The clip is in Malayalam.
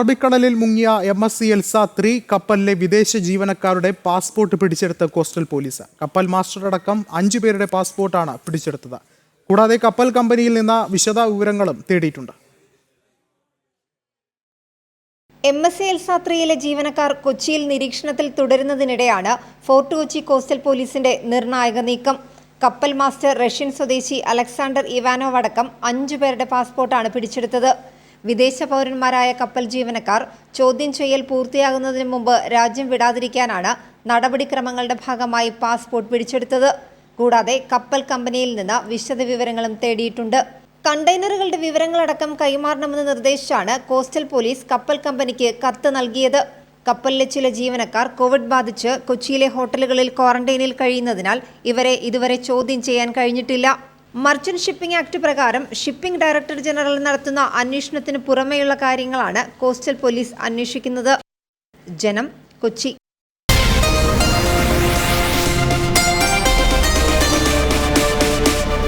അറബിക്കടലിൽ മുങ്ങിയ M S C Elsa three കപ്പലിലെ വിദേശ ജീവനക്കാരുടെ പാസ്പോർട്ട് പിടിച്ചെടുത്ത കോസ്റ്റൽ പോലീസ്. കപ്പൽ മാസ്റ്റർ അടക്കം അഞ്ചു പേരുടെ പാസ്പോർട്ടാണ് പിടിച്ചെടുത്തത്. കൂടാതെ കപ്പൽ കമ്പനിയിൽ നിന്ന് വിശദ വിവരങ്ങളും തേടിയിട്ടുണ്ട് എം എസ് സി എൽസാത്രിയിലെ ജീവനക്കാർ കൊച്ചിയിൽ നിരീക്ഷണത്തിൽ തുടരുന്നതിനിടെയാണ് ഫോർട്ട് കൊച്ചി കോസ്റ്റൽ പോലീസിന്റെ നിർണായക നീക്കം. കപ്പൽ മാസ്റ്റർ റഷ്യൻ സ്വദേശി അലക്സാണ്ടർ ഇവാനോവ് അടക്കം അഞ്ചു പേരുടെ പാസ്പോർട്ടാണ് പിടിച്ചെടുത്തത്. വിദേശ പൗരന്മാരായ കപ്പൽ ജീവനക്കാർ ചോദ്യം ചെയ്യൽ പൂർത്തിയാകുന്നതിന് മുമ്പ് രാജ്യം വിടാതിരിക്കാനാണ് നടപടിക്രമങ്ങളുടെ ഭാഗമായി പാസ്പോർട്ട് പിടിച്ചെടുത്തത്. കൂടാതെ കപ്പൽ കമ്പനിയിൽ നിന്ന് വിശദ വിവരങ്ങളും തേടിയിട്ടുണ്ട്. കണ്ടെയ്നറുകളുടെ വിവരങ്ങളടക്കം കൈമാറണമെന്ന് നിർദ്ദേശിച്ചാണ് കോസ്റ്റൽ പോലീസ് കപ്പൽ കമ്പനിക്ക് കത്ത് നൽകിയത്. കപ്പലിലെ ചില ജീവനക്കാർ കോവിഡ് ബാധിച്ച് കൊച്ചിയിലെ ഹോട്ടലുകളിൽ ക്വാറന്റൈനിൽ കഴിയുന്നതിനാൽ ഇവരെ ഇതുവരെ ചോദ്യം ചെയ്യാൻ കഴിഞ്ഞിട്ടില്ല. മർച്ചന്റ് ഷിപ്പിംഗ് ആക്ട് പ്രകാരം ഷിപ്പിംഗ് ഡയറക്ടർ ജനറൽ നടത്തുന്ന അന്വേഷണത്തിന് പുറമെയുള്ള കാര്യങ്ങളാണ് കോസ്റ്റൽ പോലീസ് അന്വേഷിക്കുന്നത്. ജനം കൊച്ചി.